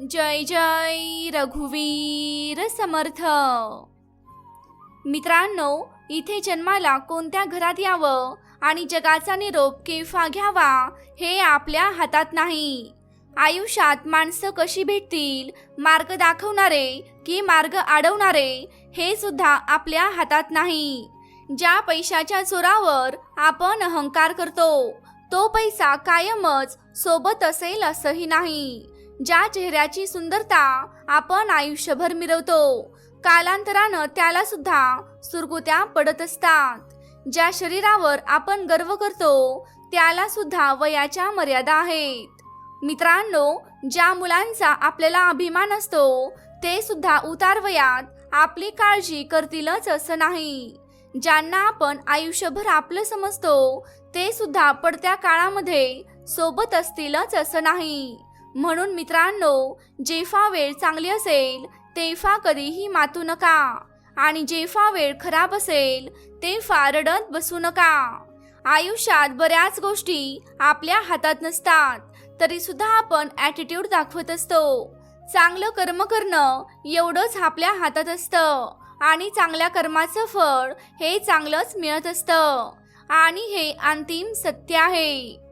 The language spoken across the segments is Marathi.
जय जय रघुवीर समर्थ. मित्रांनो इथे जन्माला कोणत्या घरात यावं आणि जगाचा निरोप केव्हा घ्यावा हे आपल्या हातात नाही. आयुष्यात माणसं कशी भेटतील मार्ग दाखवणारे की मार्ग अडवणारे हे सुद्धा आपल्या हातात नाही. ज्या पैशाच्या जोरावर आपण अहंकार करतो तो पैसा कायमच सोबत असेल असंही नाही. ज्या चेहऱ्याची सुंदरता आपण आयुष्यभर मिरवतो कालांतरानं त्याला सुद्धा सुरकुत्या पडत असतात. ज्या शरीरावर आपण गर्व करतो त्याला सुद्धा वयाच्या मर्यादा आहेत. मित्रांनो ज्या मुलांचा आपल्याला अभिमान असतो ते सुद्धा उतार वयात आपली काळजी करतीलच असं नाही. ज्यांना आपण आयुष्यभर आपलं समजतो ते सुद्धा पडत्या काळामध्ये सोबत असतीलच असं नाही. म्हणून मित्रांनो जेव्हा वेळ चांगली असेल तेव्हा कधीही मातू नका. आणि जेव्हा वेळ खराब असेल तेव्हा रडत बसू नका. आयुष्यात बऱ्याच गोष्टी आपल्या हातात नसतात तरी सुद्धा आपण ॲटिट्यूड दाखवत असतो. चांगलं कर्म करणं एवढंच आपल्या हातात असतं आणि चांगल्या कर्माचं फळ हे चांगलंच मिळत असतं. आणि हे अंतिम सत्य आहे.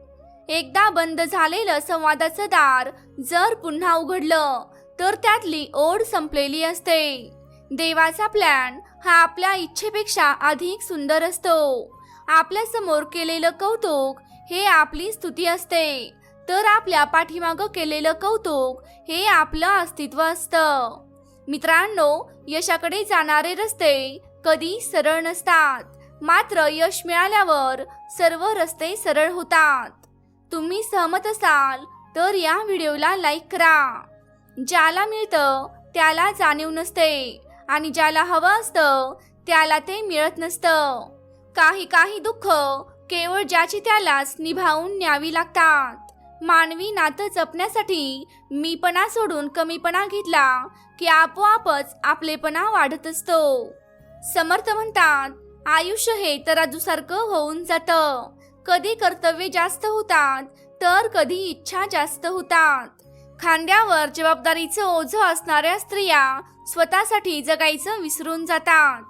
एकदा बंद झालेलं संवादाचं दार जर पुन्हा उघडलं तर त्यातली ओढ संपलेली असते. देवाचा प्लॅन हा आपल्या इच्छेपेक्षा अधिक सुंदर असतो. आपल्यासमोर केलेलं कौतुक हे आपली स्तुती असते. तर आपल्या पाठीमागं केलेलं कौतुक हे आपलं अस्तित्व असतं. मित्रांनो यशाकडे जाणारे रस्ते कधी सरळ नसतात. मात्र यश मिळाल्यावर सर्व रस्ते सरळ होतात. तुम्ही सहमत असाल तर या व्हिडिओला लाईक करा. ज्याला मिळतं त्याला जाणीव नसते आणि ज्याला हवं असतं त्याला ते मिळत नसतं. काही काही दुःख केवळ ज्याची त्यालाच निभावून न्यावी लागतात. मानवी नातं जपण्यासाठी मीपणा सोडून कमीपणा घेतला की आपोआपच आपलेपणा वाढत असतो. समर्थ म्हणतात आयुष्य हे तराजूसारखं होऊन जातं. कधी कर्तव्य जास्त होतात तर कधी इच्छा जास्त होतात. खांद्यावर जबाबदारीचं ओझं असणाऱ्या स्त्रिया स्वतःसाठी जगायचं विसरून जातात.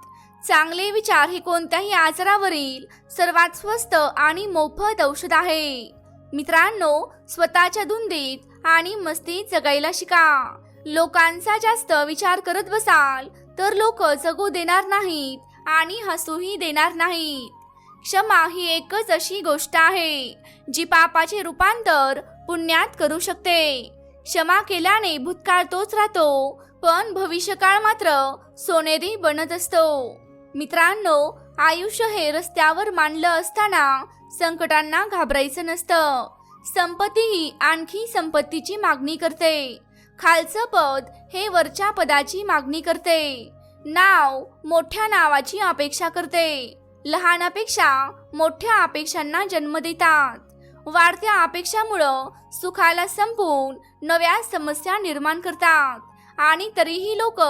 चांगले विचार हे कोणत्याही आजारावरील सर्वात स्वस्त आणि मोफत औषध आहे. मित्रांनो स्वतःच्या धुंदीत आणि मस्तीत जगायला शिका. लोकांचा जास्त विचार करत बसाल तर लोक जगू देणार नाहीत आणि हसूही देणार नाहीत. क्षमा ही एकच अशी गोष्ट आहे जी पापाचे रूपांतर पुण्यात करू शकते. क्षमा केल्याने भूतकाळ तोच राहतो पण भविष्यकाळ मात्र सोनेरी बनत असतो. मित्रांनो आयुष्य हे रस्त्यावर मांडलं असताना संकटांना घाबरायचं नसतं. संपत्ती ही आणखी संपत्तीची मागणी करते. खालचं पद हे वरच्या पदाची मागणी करते. नाव मोठ्या नावाची अपेक्षा करते. लहानापेक्षा मोठ्या अपेक्षांना जन्म देतात. वाढत्या अपेक्षामुळं सुखाला संपवून नव्या समस्या निर्माण करतात आणि तरीही लोक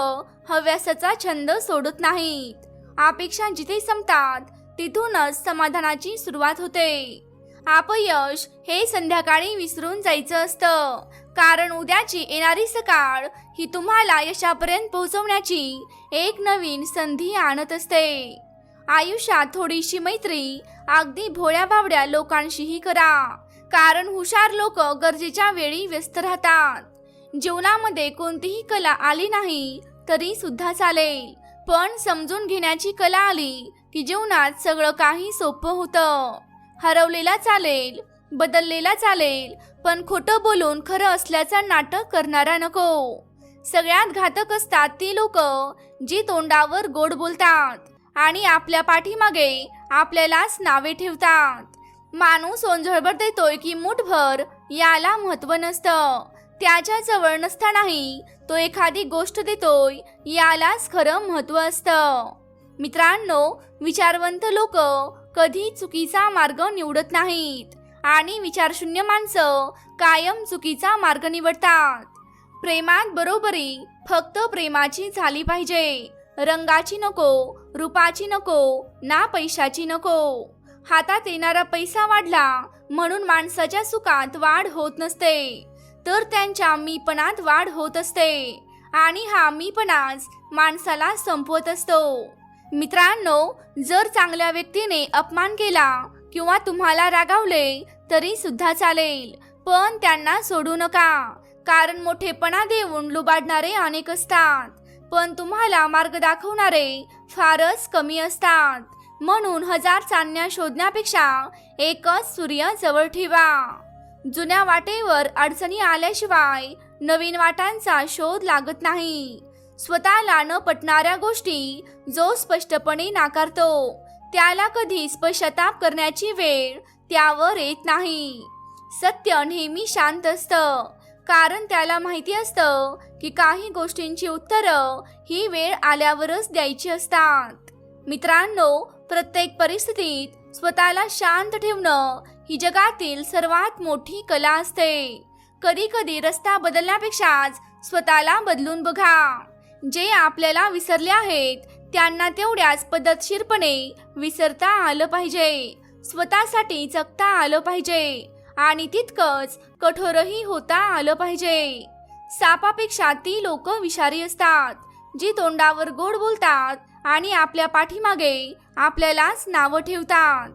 हव्यासाचा छंद सोडत नाहीत. अपेक्षा जिथे संपतात तिथूनच समाधानाची सुरुवात होते. अपयश हे संध्याकाळी विसरून जायचं असतं. कारण उद्याची येणारी सकाळ ही तुम्हाला यशापर्यंत पोहोचवण्याची एक नवीन संधी आणत असते. आयुष्यात थोडीशी मैत्री अगदी भोळ्या बावड्या लोकांशीही करा. कारण हुशार लोक गरजेच्या वेळी व्यस्त राहतात. जीवनामध्ये कोणतीही कला आली नाही तरी सुद्धा चालेल. पण समजून घेण्याची कला आली की जीवनात सगळं काही सोपं होतं. हरवलेला चालेल बदललेला चालेल पण खोटं बोलून खरं असल्याचं नाटक करणारा नको. सगळ्यात घातक असतात ती लोक जी तोंडावर गोड बोलतात. आणि आपल्या पाठीमागे आपल्यालाच नावे ठेवतात. माणूस ओंझळभर देतोय की मुठभर याला महत्त्व नसतं. त्याच्याजवळ नसतानाही तो एखादी गोष्ट देतोय यालाच खरं महत्त्व असतं. मित्रांनो विचारवंत लोक कधी चुकीचा मार्ग निवडत नाहीत आणि विचारशून्य माणसं कायम चुकीचा मार्ग निवडतात. प्रेमात बरोबरी फक्त प्रेमाची झाली पाहिजे. रंगाची नको रुपाची नको ना पैशाची नको. हातात येणारा पैसा वाढला म्हणून माणसाच्या सुखात वाढ होत नसते. तर त्यांच्या मीपणात वाढ होत असते. आणि हा मीपणाच माणसाला संपवत असतो. मित्रांनो जर चांगल्या व्यक्तीने अपमान केला किंवा तुम्हाला रागावले तरी सुद्धा चालेल. पण त्यांना सोडू नका. कारण मोठेपणा देऊन लुबाडणारे अनेक असतात. पण तुम्हाला मार्ग दाखवणारे फारच कमी असतात. म्हणून हजार चांदण्या शोधण्यापेक्षा एकच सूर्य जवळ ठेवा. जुन्या वाटेवर अडचणी आल्याशिवाय नवीन वाटांचा शोध लागत नाही. स्वतःला न पटणाऱ्या गोष्टी जो स्पष्टपणे नाकारतो त्याला कधी पश्चाताप करण्याची वेळ त्यावर येत नाही. सत्य नेहमी शांत असतं. कारण त्याला माहिती असतं की काही गोष्टींची उत्तरं ही वेळ आल्यावरच द्यायची असतात. मित्रांनो प्रत्येक परिस्थितीत स्वतःला शांत ठेवणं ही जगातील सर्वात मोठी कला असते. कधी कधी रस्ता बदलण्यापेक्षाच स्वतःला बदलून बघा. जे आपल्याला विसरले आहेत त्यांना तेवढ्याच पद्धतशीरपणे विसरता आलं पाहिजे. स्वतःसाठी जगता आलं पाहिजे. आणि तितकंच कठोरही होता आलं पाहिजे. सापापेक्षा ती लोक विषारी असतात जी तोंडावर गोड बोलतात आणि आपल्या पाठीमागे आपल्यालाच नावं ठेवतात.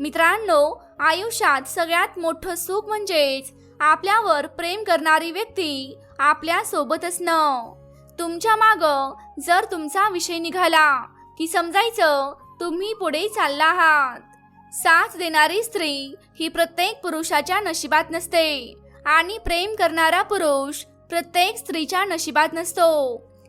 मित्रांनो आयुष्यात सगळ्यात मोठं सुख म्हणजेच आपल्यावर प्रेम करणारी व्यक्ती आपल्यासोबत असणं तुमच्या माग जर तुमचा विषय निघाला की समजायचं तुम्ही पुढे चालला आहात. साथ देणारी स्त्री ही प्रत्येक पुरुषाच्या नशिबात नसते. आणि प्रेम करणारा पुरुष प्रत्येक स्त्रीच्या नशिबात नसतो.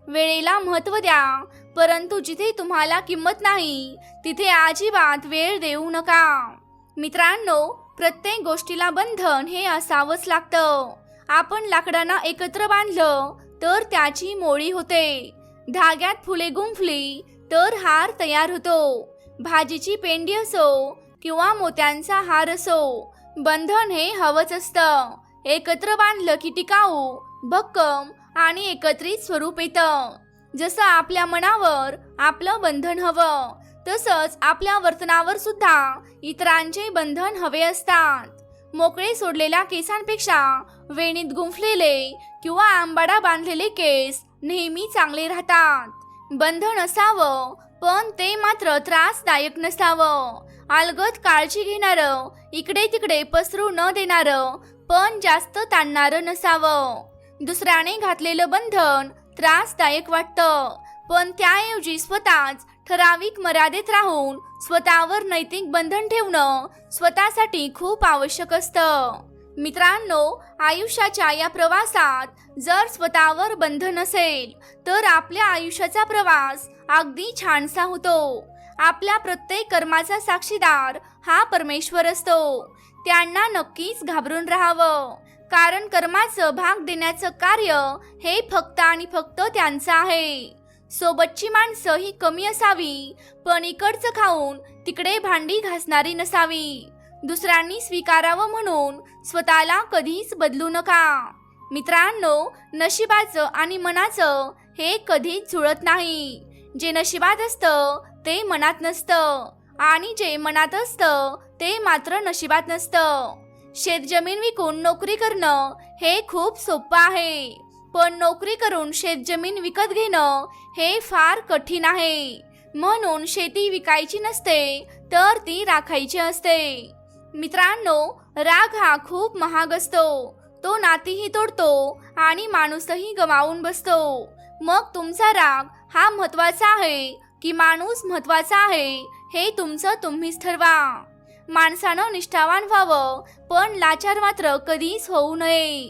वेळेला महत्त्व द्या परंतु जिथे तुम्हाला किंमत नाही तिथे अजिबात वेळ देऊ नका. मित्रांनो प्रत्येक गोष्टीला बंधन हे असावंच लागतं. आपण लाकडांना एकत्र बांधलं तर त्याची मोळी होते. धाग्यात फुले गुंफली तर हार तयार होतो. भाजीची पेंडी असो किंवा मोत्यांचा हार असो. बंधन हे हवंच असतं. एकत्र बांधलं की टिकाऊ भक्कम आणि एकत्रित स्वरूप येतं. जसं आपल्या मनावर आपलं बंधन हवं तसंच आपल्या वर्तनावर सुद्धा इतरांचे बंधन हवे असतात. मोकळे सोडलेल्या केसांपेक्षा वेणीत गुंफलेले किंवा आंबाडा बांधलेले केस नेहमी चांगले राहतात. बंधन असावं पण ते मात्र त्रासदायक नसावं. अलगद काळजी घेणारं इकडे तिकडे पसरू न देणारं पण जास्त ताणणारं नसावं. दुसऱ्याने घातलेलं बंधन त्रासदायक वाटतं पण त्याऐवजी स्वतःच ठराविक मर्यादेत राहून स्वतःवर नैतिक बंधन ठेवणं स्वतःसाठी खूप आवश्यक असतं. मित्रांनो आयुष्याच्या या प्रवासात जर स्वतःवर बंधन असेल तर आपल्या आयुष्याचा प्रवास अगदी छानसा होतो. आपल्या प्रत्येक कर्माचा साक्षीदार हा परमेश्वर असतो. त्यांना नक्कीच घाबरून राहावं. कारण कर्माचं भाग देण्याचं कार्य हे फक्त आणि फक्त त्यांचं आहे. सोबतची माणसं ही कमी असावी पण इकडचं खाऊन तिकडे भांडी घासणारी नसावी. दुसऱ्यांनी स्वीकारावं म्हणून स्वतःला कधीच बदलू नका. मित्रांनो नशिबाचं आणि मनाचं हे कधीच जुळत नाही. जे नशिबात असतं ते मनात नसतं. आणि जे मनात असतं ते मात्र नशिबात नसतं. शेतजमीन विकून नोकरी करणं हे खूप सोपं आहे. पण नोकरी करून शेतजमीन विकत घेणं हे फार कठीण आहे. म्हणून शेती विकायची नसते तर ती राखायची असते. मित्रांनो राग हा खूप महाग असतो. तो नातीही तोडतो आणि माणूसही गमावून बसतो. मग तुमचा राग हा महत्त्वाचा आहे की माणूस महत्त्वाचा आहे हे तुमचं तुम्हीच ठरवा. माणसानं निष्ठावान व्हावं पण लाचार मात्र कधीच होऊ नये.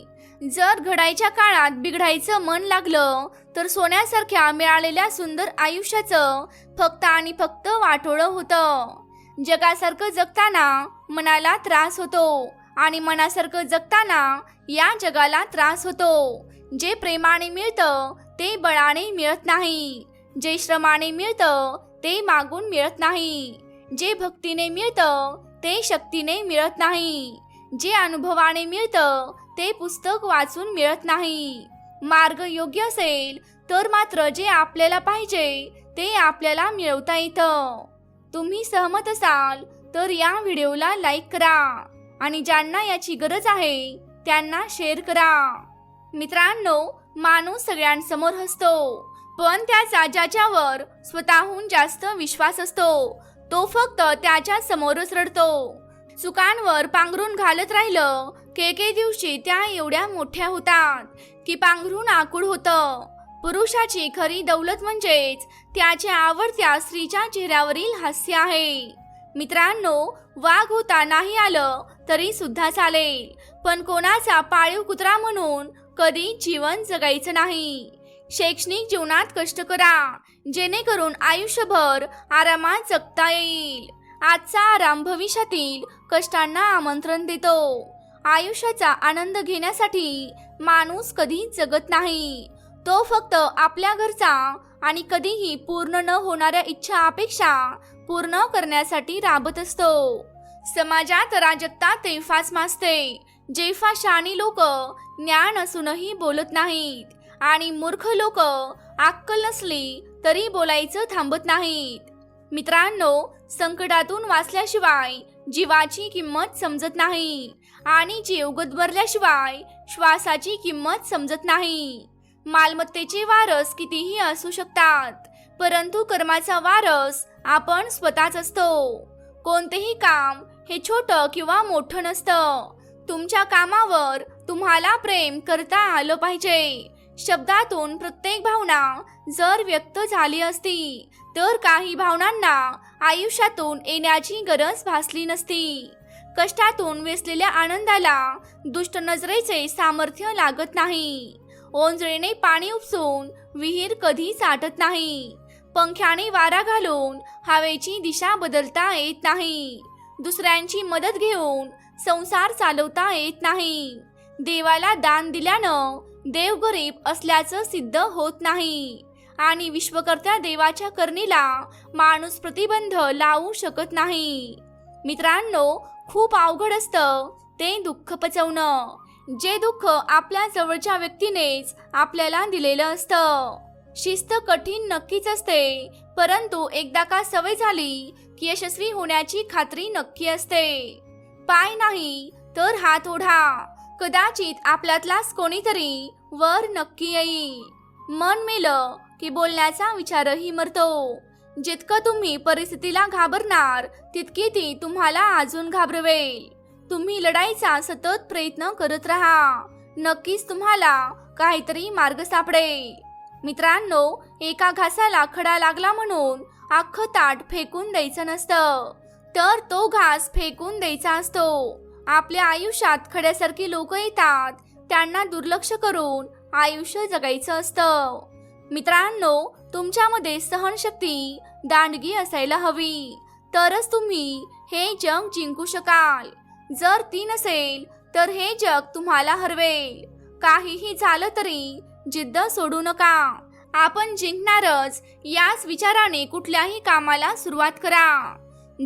जर घडायच्या काळात बिघडायचं मन लागलं तर सोन्यासारख्या मिळालेल्या सुंदर आयुष्याचं फक्त आणि फक्त वाटोळं होतं. जगासारखं जगताना मनाला त्रास होतो आणि मनासारखं जगताना या जगाला त्रास होतो. जे प्रेमाने मिळतं ते बळाने मिळत नाही. जे श्रमाने मिळतं ते मागून मिळत नाही. जे भक्तीने मिळतं ते शक्तीने मिळत नाही. जे अनुभवाने मिळतं ते पुस्तक वाचून मिळत नाही. मार्ग योग्य असेल तर मात्र जे आपल्याला पाहिजे ते आपल्याला मिळवता येतं. तुम्ही सहमत असाल तर या व्हिडिओला लाईक करा. आणि ज्यांना याची गरज आहे त्यांना शेअर करा. मित्रांनो माणूस सगळ्यांसमोर हसतो. पण त्याचा ज्याच्यावर स्वतःहून जास्त विश्वास असतो. तो फक्त त्याच्या समोरच रडतो. चुकांवर पांघरून घालत राहिलं के के दिवशी त्या एवढ्या मोठ्या होतात की पांघरून आकूड होतं. पुरुषाची खरी दौलत म्हणजेच त्याच्या आवडत्या स्त्रीच्या चेहऱ्यावरील हास्य आहे. मित्रांनो वाघ होता नाही आलं तरी सुद्धा चालेल. पण कोणाचा पाळीव कुत्रा म्हणून कधी जीवन जगायचं नाही. शैक्षणिक जीवनात कष्ट करा. जेणेकरून आयुष्यभर आरामात जगता येईल. आजचा आराम भविष्यातील कष्टांना आमंत्रण देतो. आयुष्याचा आनंद घेण्यासाठी माणूस कधी जगत नाही. तो फक्त आपल्या घरचा आणि कधीही पूर्ण न होणाऱ्या इच्छा अपेक्षा पूर्ण करण्यासाठी राबत असतो. समाजात अराजकता तेफाच मासते जेफा शाणी लोक ज्ञान असूनही बोलत नाहीत. आणि मूर्ख लोक अक्कल नसली तरी बोलायचं थांबत नाहीत. मित्रांनो संकटातून वाचल्याशिवाय जीवाची किंमत समजत नाही आणि जीव गुदमरल्याशिवाय श्वासाची किंमत समजत नाही. मालमत्तेचे वारस कितीही असू शकतात परंतु कर्माचा वारस आपण स्वतःच असतो. कोणतेही काम हे छोटं किंवा मोठं नसतं. तुमच्या कामावर तुम्हाला प्रेम करता आलं पाहिजे. शब्दातून प्रत्येक भावना जर व्यक्त झाली असती तर काही भावनांना आयुष्यातून येण्याची गरज भासली नसती. कष्टातून वेसलेल्या आनंदाला दुष्ट नजरेचे सामर्थ्य लागत नाही. ओंजळीने पाणी उपसून विहीर कधी साठत नाही. पंख्याने वारा घालून हवेची दिशा बदलता येत नाही. दुसऱ्यांची मदत घेऊन संसार चालवता येत नाही. देवाला दान दिल्यानं देव गरीब असल्याचं सिद्ध होत नाही. आणि विश्वकर्त्या देवाच्या करणीला माणूस प्रतिबंध लावू शकत नाही. मित्रांनो खूप अवघड असतं ते दुःख पचवणं. जे दुःख आपल्या जवळच्या व्यक्तीनेच आपल्याला दिलेलं असतं. शिस्त कठीण नक्कीच असते परंतु एकदा का सवय झाली की यशस्वी होण्याची खात्री नक्की असते. पाय नाही तर हात ओढा. कदाचित आपल्यातलाच कोणीतरी वर नक्की येईल मन मेलं की बोलण्याचा विचारही मरतो. जितकं तुम्ही परिस्थितीला घाबरणार तितकी ती तुम्हाला अजून घाबरवेल. तुम्ही लढाईचा सतत प्रयत्न करत राहा. नक्कीच तुम्हाला काहीतरी मार्ग सापडेल. मित्रांनो एका घासाला खडा लागला म्हणून अख्खं ताट फेकून द्यायचं नसतं. तर तो घास फेकून द्यायचा असतो. आपल्या आयुष्यात खड्यासारखी लोक येतात त्यांना दुर्लक्ष करून आयुष्य जगायचं असतं. मित्रांनो तुमच्यामध्ये सहनशक्ती दांडगी असायला हवी. तरच तुम्ही हे जग जिंकू शकाल. जर ती नसेल तर हे जग तुम्हाला हरवेल. काहीही झालं तरी जिद्द सोडू नका. आपण जिंकणारच याच विचाराने कुठल्याही कामाला सुरुवात करा.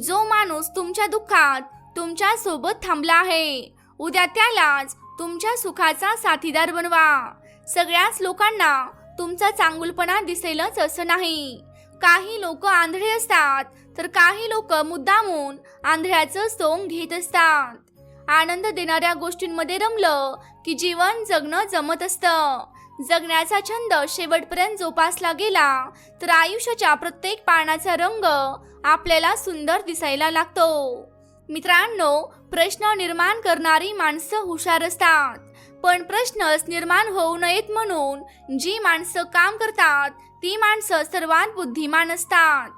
जो माणूस तुमच्या दुःखात तुमच्यासोबत थांबला आहे उद्या त्यालाच तुमच्या सुखाचा साथीदार बनवा. सगळ्याच लोकांना तुमचा चांगुलपणा दिसेलच असं नाही. काही लोक आंधळे असतात तर काही लोक मुद्दामून आंधळ्याचं सोंग घेत असतात. आनंद देणाऱ्या गोष्टींमध्ये रमलं की जीवन जगणं जमत असतं. जगण्याचा छंद शेवटपर्यंत जोपासला गेला तर आयुष्याच्या प्रत्येक पानाचा रंग आपल्याला सुंदर दिसायला लागतो. मित्रांनो प्रश्न निर्माण करणारी माणसं हुशार असतात. पण प्रश्नच निर्माण होऊ नयेत म्हणून जी माणसं काम करतात ती माणसं सर्वात बुद्धिमान असतात.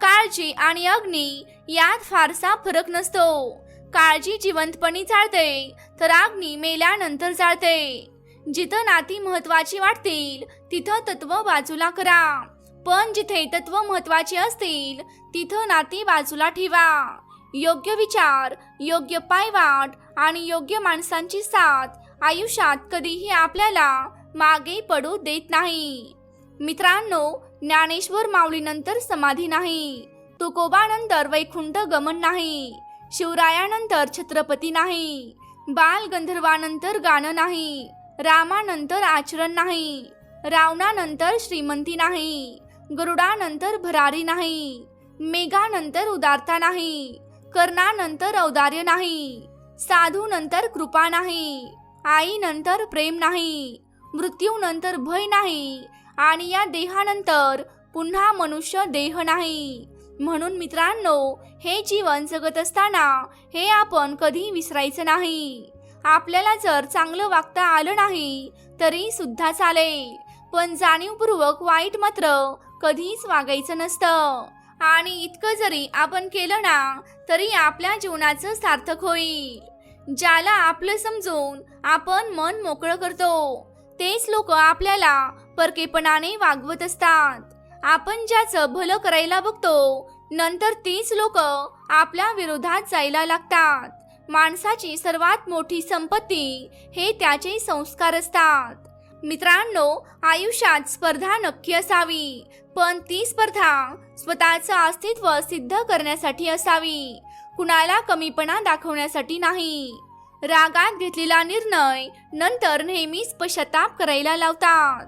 काळजी आणि अग्नी यात फारसा फरक नसतो. काळजी जिवंतपणी चालते तर अग्नी मेल्यानंतर चालते जिथं नाती महत्वाची वाटतील तिथं तत्व बाजूला करा. पण जिथे तत्व महत्वाची असतील तिथं नाती बाजूला ठेवा. योग्य विचार योग्य पायवाट आणि योग्य माणसांची साथ आयुष्यात कधीही आपल्याला मागे पडू देत नाही. मित्रांनो ज्ञानेश्वर माऊलीनंतर समाधी नाही. तुकोबानंतर वैकुंठ गमन नाही. शिवरायानंतर छत्रपती नाही. बाल गंधर्वानंतर गाणं नाही. रामानंतर आचरण नाही. रावणानंतर श्रीमंती नाही. गरुडानंतर भरारी नाही. मेघानंतर उदारता नाही. कर्णानंतर औदार्य नाही साधूनंतर कृपा नाही आईनंतर प्रेम नाही मृत्यूनंतर भय नाही आणि या देहानंतर पुन्हा मनुष्य देह नाही. म्हणून मित्रांनो हे जीवन जगत असताना हे आपण कधी विसरायचं नाही. आपल्याला जर चांगलं वागता आलं नाही तरी सुद्धा चालेल. पण जाणीवपूर्वक वाईट मात्र कधीच वागायचं नसतं. आणि इतकं जरी आपण केलं ना तरी आपल्या जीवनाचं सार्थक होईल. ज्याला आपलं समजून आपण मन मोकळं करतो तेच लोक आपल्याला परकेपणाने वागवत असतात. आपण ज्याचं भलं करायला बघतो नंतर तीच लोक आपल्या विरोधात जायला लागतात. माणसाची सर्वात मोठी संपत्ती हे त्याचे संस्कार असतात. मित्रांनो आयुष्यात स्पर्धा नक्की असावी पण ती स्पर्धा स्वतःचं अस्तित्व सिद्ध करण्यासाठी असावी कुणाला कमीपणा दाखवण्यासाठी नाही. रागात घेतलेला निर्णय नंतर नेहमीच पश्चाताप करायला लावतात.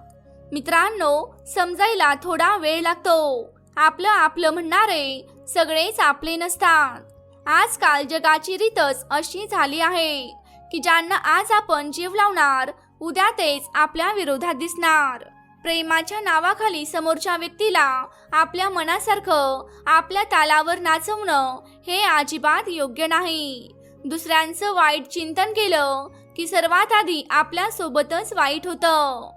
मित्रांनो समजायला थोडा वेळ लागतो. आपलं आपलं म्हणणारे सगळेच आपले नसतात. आजकाल जगाची रीतच अशी झाली आहे की ज्यांना आज आपण जीव लावणार उद्या तेच आपल्या विरोधात दिसणार. प्रेमाच्या नावाखाली समोरच्या व्यक्तीला आपल्या मनासारखं आपल्या तालावर नाचवणं हे अजिबात योग्य नाही. दुसऱ्यांचं वाईट चिंतन केलं की सर्वात आधी आपल्या सोबतच वाईट होतं.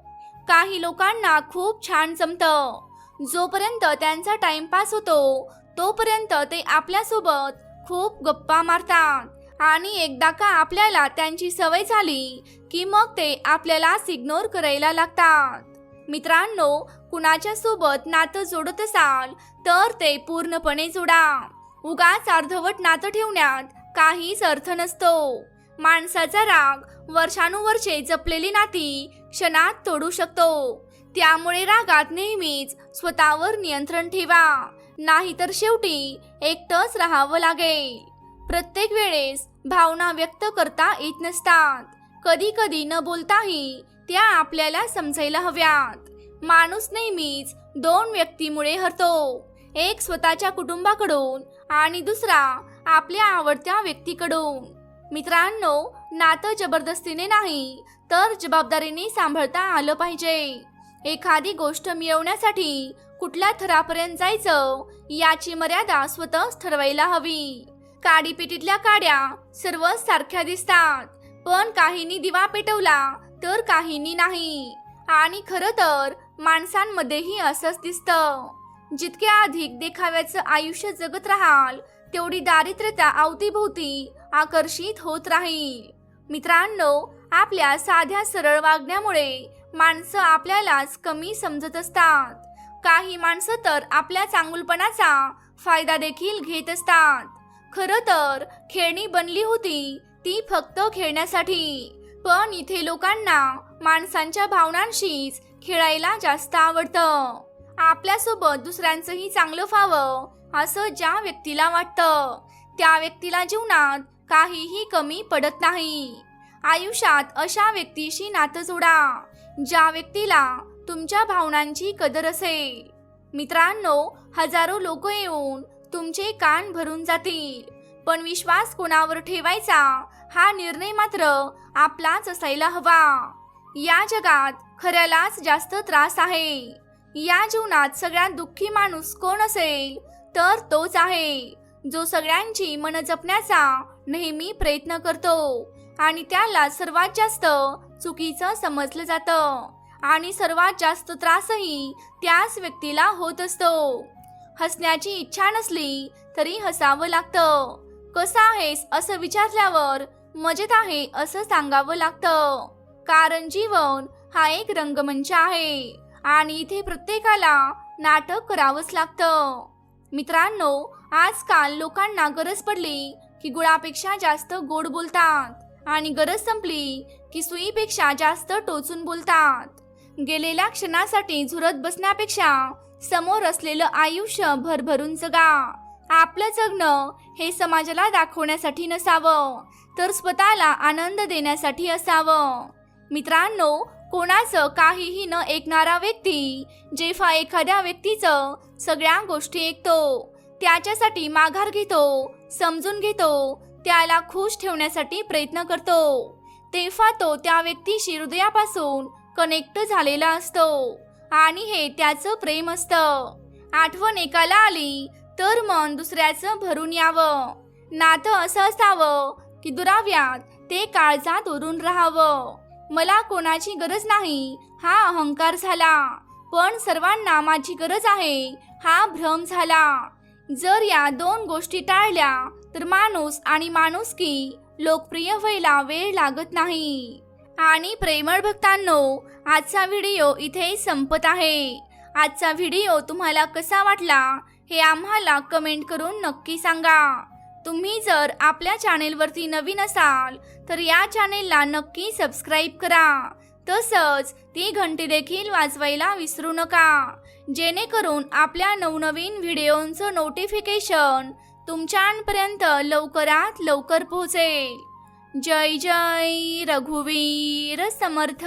काही लोकांना खूप छान जमतं. जोपर्यंत त्यांचा टाइमपास होतो तोपर्यंत ते आपल्यासोबत खूप गप्पा मारतात. आणि एकदा का आपल्याला त्यांची सवय झाली की मग ते आपल्यालाच इग्नोर करायला लागतात. मित्रांनो कुणाच्या सोबत नातं जोडत असाल तर ते पूर्णपणे जोडा. उगाच अर्धवट नातं ठेवण्यात काहीच अर्थ नसतो. माणसाचा राग वर्षानुवर्षे जपलेली नाती क्षणात तोडू शकतो. त्यामुळे रागात नेहमीच स्वतःवर नियंत्रण ठेवा. नाहीतर शेवटी एकटंच राहावं लागेल. प्रत्येक वेळेस भावना व्यक्त करता येत नसतात. कधी कधी न बोलताही त्या आपल्याला समजायला हव्यात. माणूस नेहमीच दोन व्यक्तीमुळे हरतो. एक स्वतःच्या कुटुंबाकडून आणि दुसरा आपल्या आवडत्या व्यक्तीकडून. मित्रांनो नातं जबरदस्तीने नाही तर जबाबदारीने सांभाळता आलं पाहिजे. एखादी गोष्ट मिळवण्यासाठी कुठल्या थरापर्यंत जायचं याची मर्यादा स्वतःच ठरवायला हवी. काडीपेटीतल्या काड्या सर्व सारख्या दिसतात. पण काहींनी दिवा पेटवला तर काहींनी नाही. आणि खरं तर माणसांमध्येही असंच दिसतं. जितके अधिक देखाव्याचं आयुष्य जगत राहाल तेवढी दारिद्र्यता अवतीभोवती आकर्षित होत राहील. मित्रांनो आपल्या साध्या सरळ वागण्यामुळे माणसं आपल्यालाच कमी समजत असतात. काही माणसं तर आपल्या चांगुलपणाचा फायदा देखील घेत असतात. खरं तर खेळणी बनली होती. ती फक्त खेळण्यासाठी. पण इथे लोकांना माणसांच्या भावनांशीच खेळायला जास्त आवडतं. आपल्यासोबत दुसऱ्यांचंही चांगलं व्हावं असं ज्या व्यक्तीला वाटतं त्या व्यक्तीला जीवनात काहीही कमी पडत नाही. आयुष्यात अशा व्यक्तीशी नातं जोडा ज्या व्यक्तीला तुमच्या भावनांची कदर असेल. मित्रांनो हजारो लोक येऊन तुमचे कान भरून जातील. पण विश्वास कोणावर ठेवायचा? हा निर्णय मात्र आपलाच असायला हवा. या जगात खऱ्यालाच जास्त त्रास आहे. या जीवनात सगळ्यात दुःखी माणूस कोण असेल? तर तोच आहे. जो सगळ्यांची मन जपण्याचा नेहमी प्रयत्न करतो आणि त्याला सर्वात जास्त चुकीचं समजलं जातं. आणि सर्वात जास्त त्रासही त्याच व्यक्तीला होत असतो. हसण्याची इच्छा नसली तरी हसावं लागतं. कसं आहेस असं विचारल्यावर मजेत आहे असं सांगावं लागतं. कारण जीवन हा एक रंगमंच आहे आणि इथे प्रत्येकाला नाटक करावंच लागतं. मित्रांनो आजकाल लोकांना गरज पडली की गुळापेक्षा जास्त गोड बोलतात आणि गरज संपली की सुईपेक्षा जास्त टोचून बोलतात. गेलेल्या क्षणासाठी झुरत बसण्यापेक्षा समोर असलेलं आयुष्य भरभरून जगा आपलं जगणं हे समाजाला दाखवण्यासाठी नसावं तर स्वतःला आनंद देण्यासाठी असावं. मित्रांनो कोणाचं काहीही न ऐकणारा व्यक्ती जेव्हा एखाद्या व्यक्तीचं सगळ्या गोष्टी ऐकतो त्याच्यासाठी माघार घेतो समजून घेतो त्याला खुश ठेवण्यासाठी प्रयत्न करतो तेव्हा तो त्या व्यक्तीशी हृदयापासून कनेक्ट झालेला असतो. आणि हे त्याचं प्रेम असतं. आठवण एकाला आली तर मन दुसऱ्याचं भरून यावं. नातं असं असावं की दुराव्यात ते काळजात उरून राहावं. मला कोणाची गरज नाही हा अहंकार झाला. पण सर्वांना माझी गरज आहे हा भ्रम झाला. जर या दोन गोष्टी टाळल्या तर माणूस आणि माणुसकी लोकप्रिय व्हायला वेळ लागत नाही. आणि प्रेमळ भक्तांनो आजचा व्हिडिओ इथे संपत आहे. आजचा व्हिडिओ तुम्हाला कसा वाटला हे आम्हाला कमेंट करून नक्की सांगा. तुम्ही जर आपल्या चॅनेलवरती नवीन असाल तर या चॅनेलला नक्की सबस्क्राईब करा. तसंच ती घंटी देखील वाजवायला विसरू नका. जेणेकरून आपल्या नवनवीन व्हिडिओंचं नोटिफिकेशन तुमच्यापर्यंत लवकरात लवकर पोहोचेल. जय जय रघुवीर समर्थ।